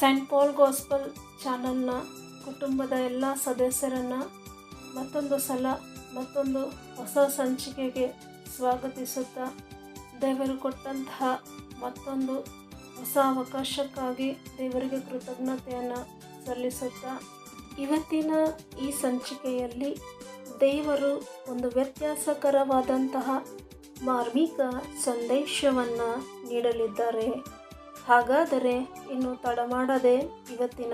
ಗೋಸ್ಪಲ್ ಚಾನಲ್ನ ಕುಟುಂಬದ ಎಲ್ಲ ಸದಸ್ಯರನ್ನು ಮತ್ತೊಂದು ಸಲ ಮತ್ತೊಂದು ಹೊಸ ಸಂಚಿಕೆಗೆ ಸ್ವಾಗತಿಸುತ್ತಾ ದೇವರು ಕೊಟ್ಟಂತಹ ಮತ್ತೊಂದು ಹೊಸ ಅವಕಾಶಕ್ಕಾಗಿ ದೇವರಿಗೆ ಕೃತಜ್ಞತೆಯನ್ನು ಸಲ್ಲಿಸುತ್ತಾ ಇವತ್ತಿನ ಈ ಸಂಚಿಕೆಯಲ್ಲಿ ದೇವರು ಒಂದು ವ್ಯತ್ಯಾಸಕರವಾದಂತಹ ಮಾರ್ಮಿಕ ಸಂದೇಶವನ್ನು ನೀಡಲಿದ್ದಾರೆ. ಹಾಗಾದರೆ ಇನ್ನು ತಡ ಮಾಡದೆ ಇವತ್ತಿನ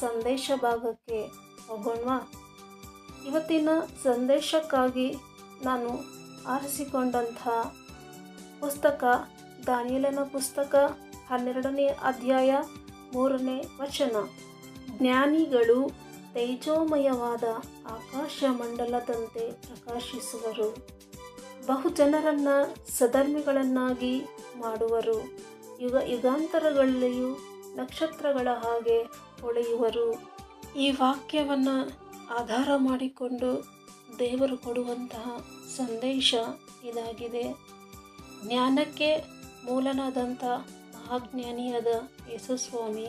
ಸಂದೇಶ ಭಾಗಕ್ಕೆ ಹೋಗೋಣವಾ? ಇವತ್ತಿನ ಸಂದೇಶಕ್ಕಾಗಿ ನಾನು ಆರಿಸಿಕೊಂಡಂತಹ ಪುಸ್ತಕ, ದಾನಿಯಲನ ಪುಸ್ತಕ, ಹನ್ನೆರಡನೇ ಅಧ್ಯಾಯ ಮೂರನೇ ವಚನ. ಜ್ಞಾನಿಗಳು ತೇಜೋಮಯವಾದ ಆಕಾಶ ಮಂಡಲದಂತೆ ಪ್ರಕಾಶಿಸುವರು. ಬಹುಜನರನ್ನು ಸಧರ್ಮಿಗಳನ್ನಾಗಿ ಮಾಡುವರು. ಯುಗ ಯುಗಾಂತರಗಳಲ್ಲಿಯೂ ನಕ್ಷತ್ರಗಳ ಹಾಗೆ ಹೊಳೆಯುವರು ಈ ವಾಕ್ಯವನ್ನು ಆಧಾರ ಮಾಡಿಕೊಂಡು ದೇವರು ಕೊಡುವಂತಹ ಸಂದೇಶ ಇದಾಗಿದೆ. ಜ್ಞಾನಕ್ಕೆ ಮೂಲನಾದಂಥ ಮಹಾಜ್ಞಾನಿಯಾದ ಯೇಸುಸ್ವಾಮಿ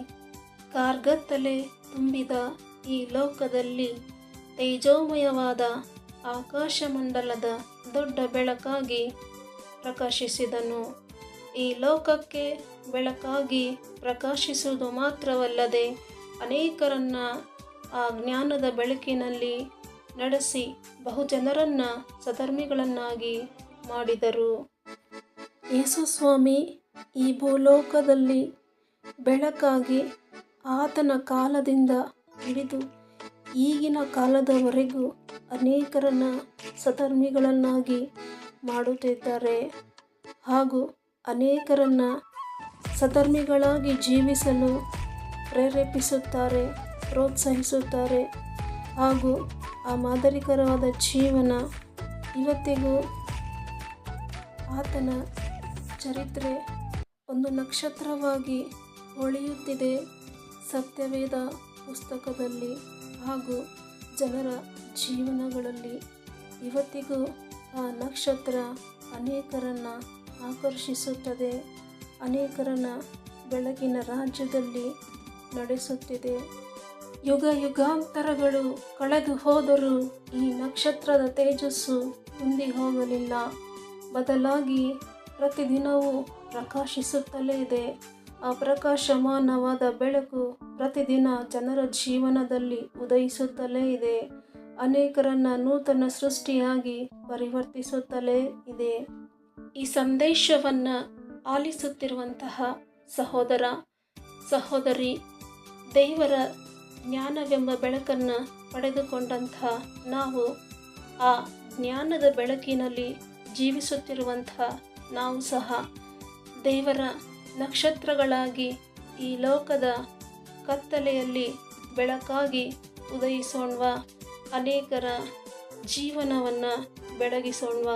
ಕಾರ್ಗತ್ತಲೆ ತುಂಬಿದ ಈ ಲೋಕದಲ್ಲಿ ತೇಜೋಮಯವಾದ ಆಕಾಶಮಂಡಲದ ದೊಡ್ಡ ಬೆಳಕಾಗಿ ಪ್ರಕಾಶಿಸಿದನು. ಈ ಲೋಕಕ್ಕೆ ಬೆಳಕಾಗಿ ಪ್ರಕಾಶಿಸುವುದು ಮಾತ್ರವಲ್ಲದೆ ಅನೇಕರನ್ನ ಆ ಜ್ಞಾನದ ಬೆಳಕಿನಲ್ಲಿ ನಡೆಸಿ ಬಹುಜನರನ್ನು ಸಧರ್ಮಿಗಳನ್ನಾಗಿ ಮಾಡಿದರು. ಯೇಸುಸ್ವಾಮಿ ಈ ಭೂಲೋಕದಲ್ಲಿ ಬೆಳಕಾಗಿ ಆತನ ಕಾಲದಿಂದ ಹಿಡಿದು ಈಗಿನ ಕಾಲದವರೆಗೂ ಅನೇಕರನ್ನ ಸಧರ್ಮಿಗಳನ್ನಾಗಿ ಮಾಡುತ್ತಿದ್ದಾರೆ. ಹಾಗೂ ಅನೇಕರನ್ನ ಸಧರ್ಮಿಗಳಾಗಿ ಜೀವಿಸಲು ಪ್ರೇರೇಪಿಸುತ್ತಾರೆ, ಪ್ರೋತ್ಸಾಹಿಸುತ್ತಾರೆ. ಹಾಗೂ ಆ ಮಾದರಿಕರವಾದ ಜೀವನ ಇವತ್ತಿಗೂ ಆತನ ಚರಿತ್ರೆ ಒಂದು ನಕ್ಷತ್ರವಾಗಿ ಹೊಳೆಯುತ್ತಿದೆ ಸತ್ಯವೇದ ಪುಸ್ತಕದಲ್ಲಿ. ಹಾಗೂ ಜನರ ಜೀವನಗಳಲ್ಲಿ ಇವತ್ತಿಗೂ ಆ ನಕ್ಷತ್ರ ಅನೇಕರನ್ನು ಆಕರ್ಷಿಸುತ್ತದೆ. ಅನೇಕರನ್ನ ಬೆಳಗಿನ ರಾಜ್ಯದಲ್ಲಿ ನಡೆಸುತ್ತಿದೆ. ಯುಗ ಯುಗಾಂತರಗಳು ಕಳೆದು ಹೋದರೂ ಈ ನಕ್ಷತ್ರದ ತೇಜಸ್ಸು ಮುಂದೆ ಹೋಗಲಿಲ್ಲ ಬದಲಾಗಿ ಪ್ರತಿದಿನವೂ ಪ್ರಕಾಶಿಸುತ್ತಲೇ ಇದೆ. ಆ ಪ್ರಕಾಶಮಾನವಾದ ಬೆಳಕು ಪ್ರತಿದಿನ ಜನರ ಜೀವನದಲ್ಲಿ ಉದಯಿಸುತ್ತಲೇ ಇದೆ. ಅನೇಕರನ್ನ ನೂತನ ಸೃಷ್ಟಿಯಾಗಿ ಪರಿವರ್ತಿಸುತ್ತಲೇ ಇದೆ. ಈ ಸಂದೇಶವನ್ನು ಆಲಿಸುತ್ತಿರುವಂತಹ ಸಹೋದರ, ಸಹೋದರಿ, ದೇವರ ಜ್ಞಾನವೆಂಬ ಬೆಳಕನ್ನು ಪಡೆದುಕೊಂಡಂತಹ ನಾವು ಆ ಜ್ಞಾನದ ಬೆಳಕಿನಲ್ಲಿ ಜೀವಿಸುತ್ತಿರುವಂತಹ ನಾವು ಸಹ ದೇವರ ನಕ್ಷತ್ರಗಳಾಗಿ ಈ ಲೋಕದ ಕತ್ತಲೆಯಲ್ಲಿ ಬೆಳಕಾಗಿ ಉದಯಿಸೋಣ್ವ, ಅನೇಕರ ಜೀವನವನ್ನು ಬೆಳಗಿಸೋಣ್ವ.